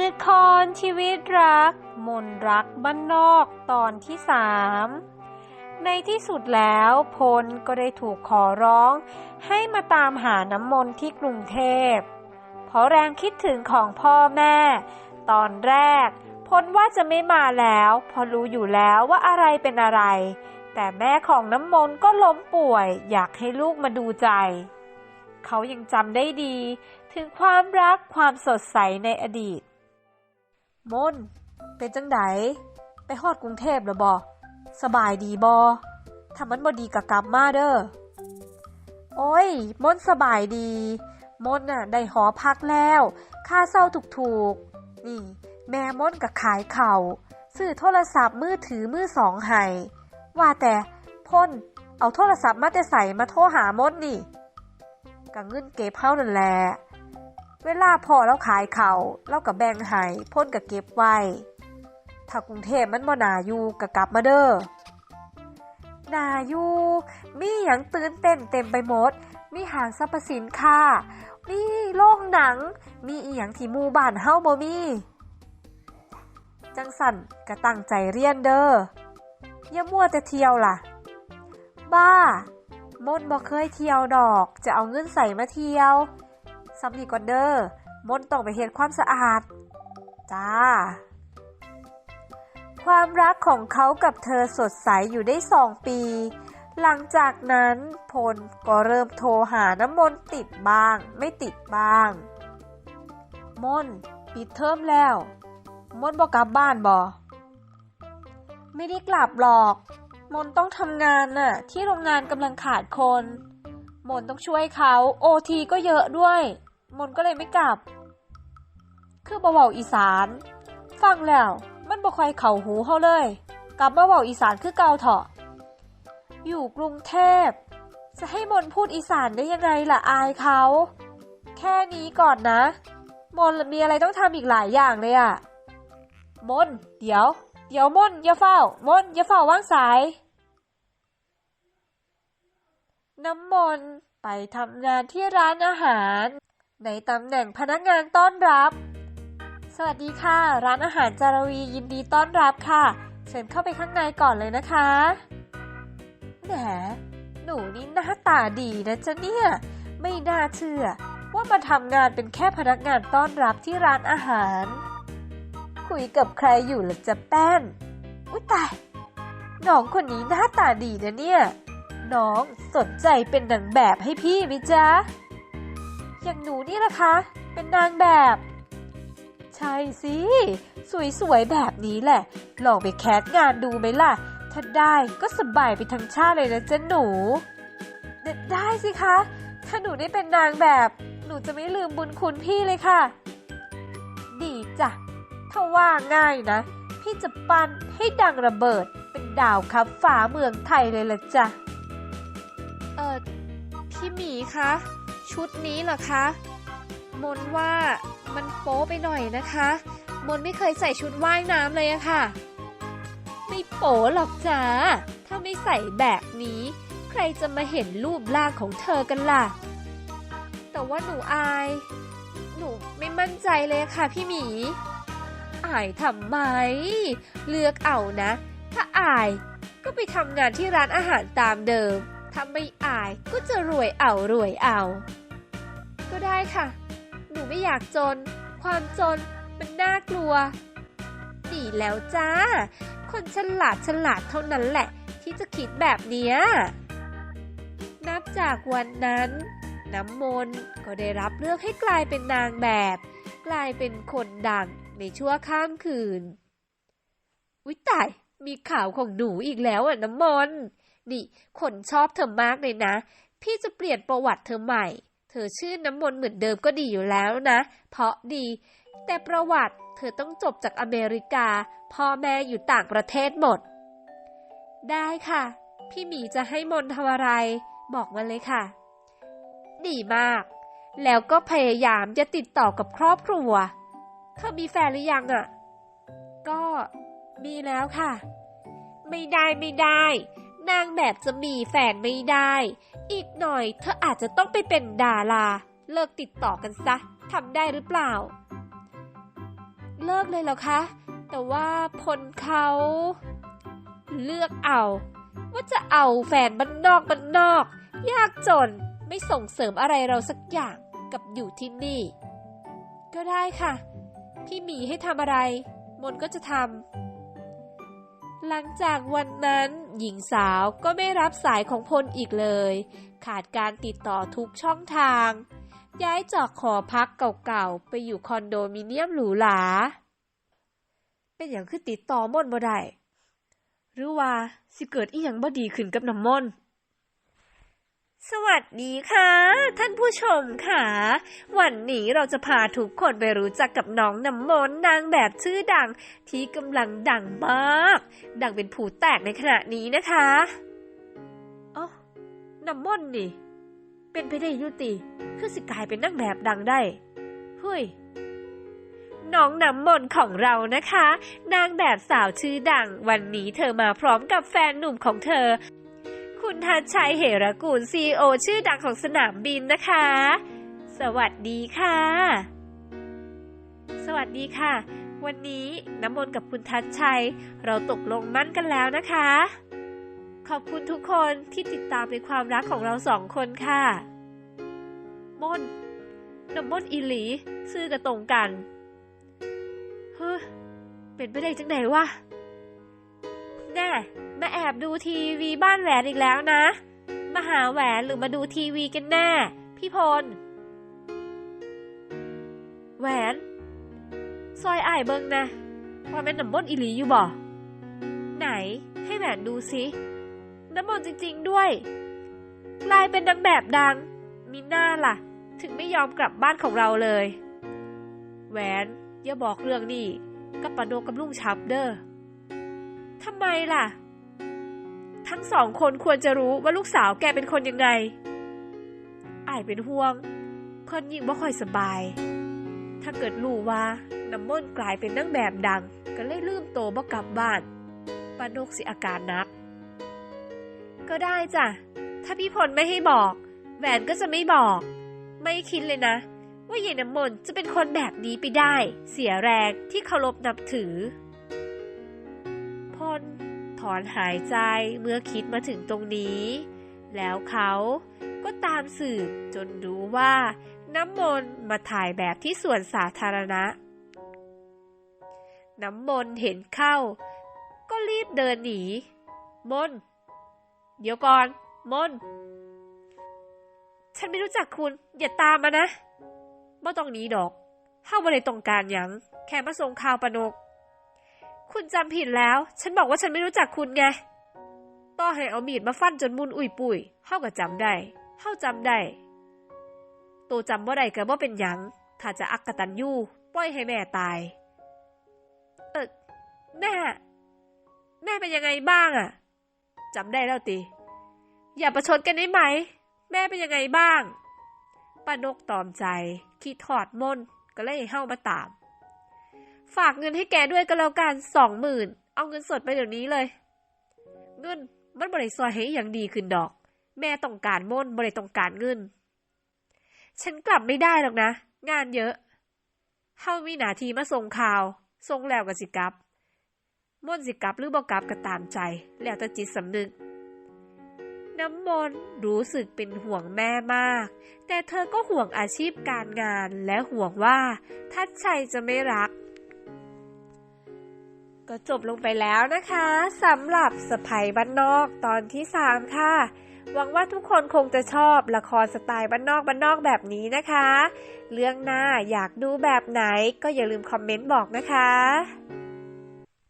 ละครชีวิตรัก มนรักบ้านนอกตอนที่สามในที่สุดแล้วพลก็ได้ถูกขอร้อง ให้มาตามหาน้ำมนต์ที่กรุงเทพ เพราะแรงคิดถึงของพ่อแม่ ตอนแรกพลว่าจะไม่มาแล้วพอรู้อยู่แล้วว่าอะไรเป็นอะไร แต่แม่ของน้ำมนต์ก็ล้มป่วย อยากให้ลูกมาดูใจ เขายังจำได้ดี ถึงความรักความสดใสในอดีต มน เป็นจังไดไปฮอดกรุงเทพแล้วบอสบายดีบอถ้ามันบ่ดีก็กลับมาเด้อ โอ้ย มนสบายดี มนน่ะได้หอพักแล้ว ค่าเศร้าถูกๆ นี่ แม่มนก็ขายเข่าซื้อโทรศัพท์มือถือมือสองให้ว่าแต่พ่นเอาโทรศัพท์มาแต่ใส่มาโทรหามนนี่ก็เงินเก็บเฮานั่นแหละ เวลาพอเราขายเขาเรากับแบ่งให้พ่นกับเก็บไว้ ถ้ากรุงเทพมันบ่นาอยู่ก็กลับมาเด้อนาอยู่มีหยังตื่นเต้นเต็มไปหมด มีหางสรรพสินค้ามีโรงหนัง มีอีหยังที่มูบ้านเฮาบ่มีจังสันก็ตั้งใจเรียนเด้ออย่ามัวแต่เที่ยวล่ะ บ้ามนบ่เคยเที่ยวดอก จะเอาเงินใส่มาเที่ยว ซ้ำนี่ก่อนเด้อมนต้องไปเฮ็ดความสะอาด จ้า ความรักของเขากับเธอสดใสอยู่ได้สองปี หลังจากนั้นพลก็เริ่มโทรหาน้ำมนต์ติดบ้าง ไม่ติดบ้าง มนปิดเทอมแล้ว มนบอกกลับบ้านบอไม่ได้กลับหรอก มนต้องทำงานน่ะ ที่โรงงานกำลังขาดคน มนต้องช่วยเขาโอทีก็เยอะด้วย มนก็เลยไม่กลับ คือบ่เว้าอีสาน ฟังแล้ว มันบ่ค่อยเข้าหูเฮาเลย กลับมาเว้าอีสานคือเก่าเถาะ อยู่กรุงเทพ จะให้มนพูดอีสานได้ยังไงล่ะอายเขา แค่นี้ก่อนนะ มนมีอะไรต้องทำอีกหลายอย่างเลยอะมน เดี๋ยว เดี๋ยวมนอย่าเฝ้ามนอย่าเฝ้าวางสาย น้ำมนต์ไปทำงานที่ร้านอาหาร ในตำแหน่งพนักงานต้อนรับ สวัสดีค่ะ ร้านอาหารจารวียินดีต้อนรับค่ะ เชิญเข้าไปข้างในก่อนเลยนะคะแหมหนูนี่หน้าตาดีนะจ๊ะเนี่ย ไม่น่าเชื่อ ว่ามาทำงานเป็นแค่พนักงานต้อนรับที่ร้านอาหาร คุยกับใครอยู่ล่ะจ๊ะแป้น อุ้ยตายน้องคนนี้หน้าตาดีนะเนี่ย น้องสนใจเป็นนางแบบให้พี่ไหมจ๊ะ อย่างหนูนี่ล่ะคะ เป็นนางแบบ ใช่สิ สวยๆ แบบนี้แหละ ลองไปแคสงานดูไหมล่ะ ถ้าได้ก็สบายไปทั้งชาติเลยนะจ๊ะหนู ไดได้สิคะ ถ้าหนูได้เป็นนางแบบ หนูจะไม่ลืมบุญคุณพี่เลยค่ะ ดีจ้ะ ถ้าว่าง่ายนะ พี่จะปั้นให้ดังระเบิดเป็นดาวคับฟ้าเมืองไทยเลยล่ะจ้ะ หมีคะ ชุดนี้เหรอคะ มนว่ามันโป๊ไปหน่อยนะคะ มนไม่เคยใส่ชุดว่ายน้ำเลยอะค่ะ ไม่โป๊หรอกจ้าถ้าไม่ใส่แบบนี้ ใครจะมาเห็นรูปร่างของเธอกันล่ะ แต่ว่าหนูอาย หนูไม่มั่นใจเลยอะค่ะพี่หมี อายทำไม เลือกเอานะ ถ้าอายก็ไปทำงานที่ร้านอาหารตามเดิม ถ้าไม่อายก็จะรวยเอารวยเอา ก็ได้ค่ะ หนูไม่อยากจน ความจนมันน่ากลัวดีแล้วจ้า คนฉลาดฉลาดเท่านั้นแหละ ที่จะคิดแบบเนี้ย นับจากวันนั้น น้ำมนต์ก็ได้รับเลือกให้กลายเป็นนางแบบ กลายเป็นคนดังในชั่วข้ามคืนวิตาย มีข่าวของหนูอีกแล้วอะน้ำมนต์ นี่คนชอบเธอมากเลยนะ พี่จะเปลี่ยนประวัติเธอใหม่ เธอชื่อน้ำมนต์เหมือนเดิมก็ดีอยู่แล้วนะ เพราะดี แต่ประวัติเธอต้องจบจากอเมริกา พ่อแม่อยู่ต่างประเทศหมด ได้ค่ะ พี่หมีจะให้มนทำอะไร บอกมาเลยค่ะ ดีมาก แล้วก็พยายามจะติดต่อกับครอบครัว เธอมีแฟนหรือยังอะ่ะ ก็มีแล้วค่ะ ไม่ได้ไม่ได้ นางแบบจะมีแฟนไม่ได้ อีกหน่อยเธออาจจะต้องไปเป็นดารา เลิกติดต่อกันซะทำได้หรือเปล่า เลิกเลยเหรอคะ แต่ว่าพลเขาเลือกเอา ว่าจะเอาแฟนบ้านนอกบ้านนอก ยากจนไม่ส่งเสริมอะไรเราสักอย่างกับอยู่ที่นี่ ก็ได้ค่ะ พี่หมีให้ทำอะไร มนก็จะทำ หลังจากวันนั้น หญิงสาวก็ไม่รับสายของพลอีกเลย ขาดการติดต่อทุกช่องทาง ย้ายจากขอพักเก่าๆ ไปอยู่คอนโดมิเนียมหรูหรา เป็นอย่างคือติดต่อมนบ่ได้ หรือว่าสิเกิดอีหยังบ่ดีขึ้นกับน้ำม่อน สวัสดีค่ะ ท่านผู้ชมค่ะ วันนี้เราจะพาทุกคนไปรู้จักกับน้องน้ำมนต์นางแบบชื่อดังที่กำลังดังมาก ดังเป็นผูแตกในขณะนี้นะคะอ๋อน้ำมนต์นี่ เป็นไปได้ยุติ คือสิกลายเป็นนางแบบดังได้เฮ้ยน้องน้ำมนต์ของเรานะคะ นางแบบสาวชื่อดัง วันนี้เธอมาพร้อมกับแฟนหนุ่มของเธอ คุณทัชชัยเหรกูลซีโอชื่อดังของสนามบินนะคะ สวัสดีค่ะ สวัสดีค่ะ วันนี้น้ำมนต์กับคุณทัชชัย เราตกลงมั่นกันแล้วนะคะ ขอบคุณทุกคนที่ติดตามในความรักของเราสองคนค่ะ มนต์น้ำมนต์อีหลีซื่อกับตรงกันเฮ้ยเป็นไปได้จังไหนวะแน่ มาแอบดูทีวีบ้านแหวนอีกแล้วนะ มาหาแหวนหรือมาดูทีวีกันแน่ พี่พล แหวน ซอยอ้ายเบิงนะ ว่าเป็นน้ำมนต์อีหลีอยู่บ่ ไหนให้แหวนดูสิน้ำมนต์จริง ๆ ด้วยกลายเป็นนางแบบดัง มีหน้าล่ะ ถึงไม่ยอมกลับบ้านของเราเลย แหวน อย่าบอกเรื่องนี้กับปาโนกับลุงชับเด้อทำไมล่ะ ทั้งสองคนควรจะรู้ว่าลูกสาวแกเป็นคนยังไงอายเป็นห่วง เพิ่นยิ่งบ่ค่อยสบาย ถ้าเกิดรู้ว่าน้ำมนต์กลายเป็นนางแบบดัง ก็เลยลืมโตบ่กลับบ้านปานกสิอาการนัก ก็ได้จ้ะ ถ้าพี่พลไม่ให้บอก แหวนก็จะไม่บอก ไม่คิดเลยนะ ว่าเยายน้ำมนต์จะเป็นคนแบบนี้ไปได้ เสียแรงที่เคารพนับถือ พล อนหายใจเมื่อคิดมาถึงตรงนี้ แล้วเขาก็ตามสืบจนรู้ว่าน้ำมนต์มาถ่ายแบบที่สวนสาธารณะ น้ำมนต์เห็นเข้า ก็รีบเดินหนี มน เดี๋ยวก่อน มน ฉันไม่รู้จักคุณ อย่าตามมานะบ่ต้องหนีดอกเฮาบ่ได้ต้องการยัง แค่มาส่งข่าวปานก คุณจำผิดแล้ว ฉันบอกว่าฉันไม่รู้จักคุณไง ต่อให้เอามีดมาฟันจนมุนอุ่ยปุยเฮาก็จำได้เฮาจำได้ โตจำบ่ได้ก็บ่เป็นหยัง ถ้าจะอักกตันยูปล่อยให้แม่ตาย เออแม่ แม่เป็นยังไงบ้างอะจำได้แล้วติอย่าประชดกันได้ไหม แม่เป็นยังไงบ้างป้านกตอมใจ คิดถอดมนก็เลยให้เฮ้ามาตาม ฝากเงินให้แกด้วยก็แล้วกันสองหมื่นเอาเงินสดไปเดี๋ยวนี้เลย เงินมันบริซอยให้อย่างดีขึ้นดอก แม่ต้องการมนบริต้องการเงิน ฉันกลับไม่ได้หรอกนะ งานเยอะเฮามีหนาทีมาส่งข่าวส่งแล้วก็สิกับมนสิกับหรือบ่กลับก็ตามใจ แล้วแต่จิตสำนึก น้ำมนต์รู้สึกเป็นห่วงแม่มาก แต่เธอก็ห่วงอาชีพการงานและห่วงว่าทัดชัยจะไม่รัก ก็จบลงไปแล้วนะคะสำหรับสไพยบ้านนอกตอนที่ 3 ค่ะ หวังว่าทุกคนคงจะชอบละครสไตล์บ้านนอกบ้านนอกแบบนี้นะคะ เรื่องหน้าอยากดูแบบไหนก็อย่าลืมคอมเมนต์บอกนะคะ